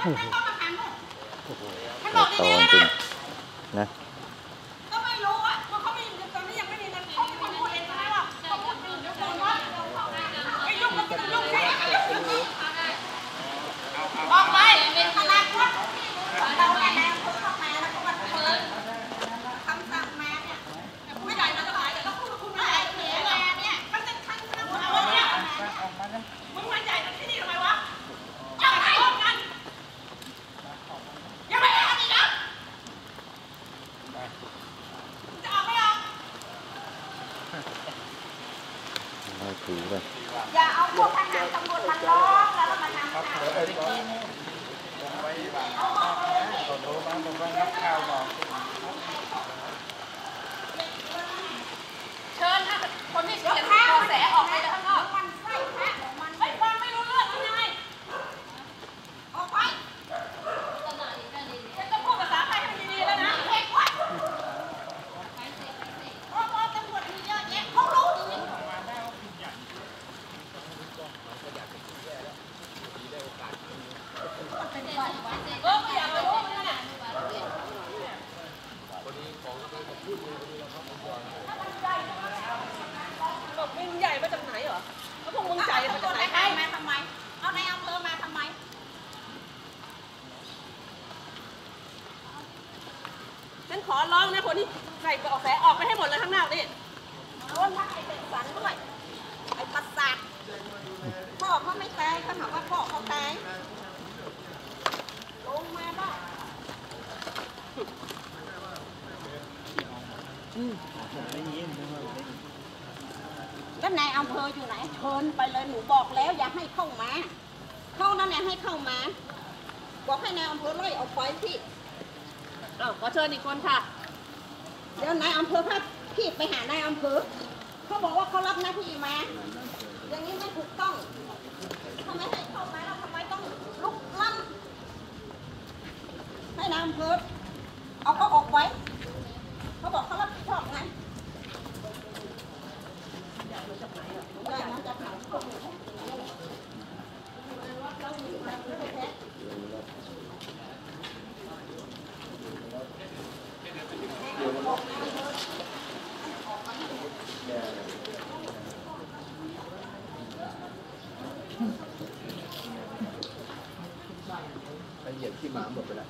มันไม่ต้องมาทำนู่นโอ้โหมันบอกโตดีๆจริง นะ นะ ก็ไม่รู้อะเพราะเขาไม่ตอนนี้ยังไม่มีนาทีเขาไม่พูดเองนะว่าเขาพูดอยู่เดี๋ยวคนว่าไอ้ยุ่งมันจะยุ่งแค่ออกไปเป็นพลังวัดเราแน่ๆเขาเข้ามาแล้วก็มาเปิดคำสั่งมาเนี่ยผู้ใหญ่มาจะหลายแต่ต้องพูดกับคุณไม่ได้เหนือแลเนี่ยมันจะทันคำพูดเนี่ยมึงมาใหญ่ที่นี่ทำไมวะเอาไปพร้อมกันยังไม่ได้อีกนะจะออกไม่ออก เอาถือไปอย่าเอาพวกทหารตำรวจมาล้อมแล้วเรามาทำข่าวขอโทษมาผมว่านักข่าวบอกเชิญถ้าคนที่เขียนกระแสออกไปจากข้างนอก มันไส้แพะของมันไม่ฟังไม่รู้เรื่องยังไงออกไปฉันต้องพูดภาษาไทยให้มันดีๆแล้วนะเฮ้ยวัดเพราะว่าตำรวจมีเยอะแยะเขารู้ดีเออไม่อยากรู้มันน่ะ บอกมึงใหญ่มาจากไหนเหรอแล้วพวกมึงใหญ่มาจากไหนเอาตำรวจให้มาทำไม เอาในอำเภอมาทำไมฉันขอร้องนะคนที่ใส่ออกแสออกไปให้หมดเลยข้างนอกนี่ โดนทั้งไอ้เด็กสันด้วย ไอ้ประสาทพ่อเขาไม่ตายเขาถามว่าพ่อเขาตายลงมาบ้าง แล้วนายอำเภออยู่ไหนเชิญไปเลยหนูบอกแล้วอย่าให้เข้ามา เข้านั่นแหละให้เข้ามา บอกให้นายอำเภอไล่ออกไปพี่อ้าวขอเชิญอีกคนค่ะ เดี๋ยวนายอำเภอพาพี่ไปหานายอำเภอเขาบอกว่าเขารับหน้าที่มา อย่างนี้ไม่ถูกต้องทำไมให้เข้ามาแล้วทำไมต้องลุกล้ำให้นายอำเภอเอาเขาออกไว้ เขาบอกเขารับผิดชอบไงได้มาจากไหนก็ไม่รู้ ไปเหยียบที่หมาหมดไปแล้ว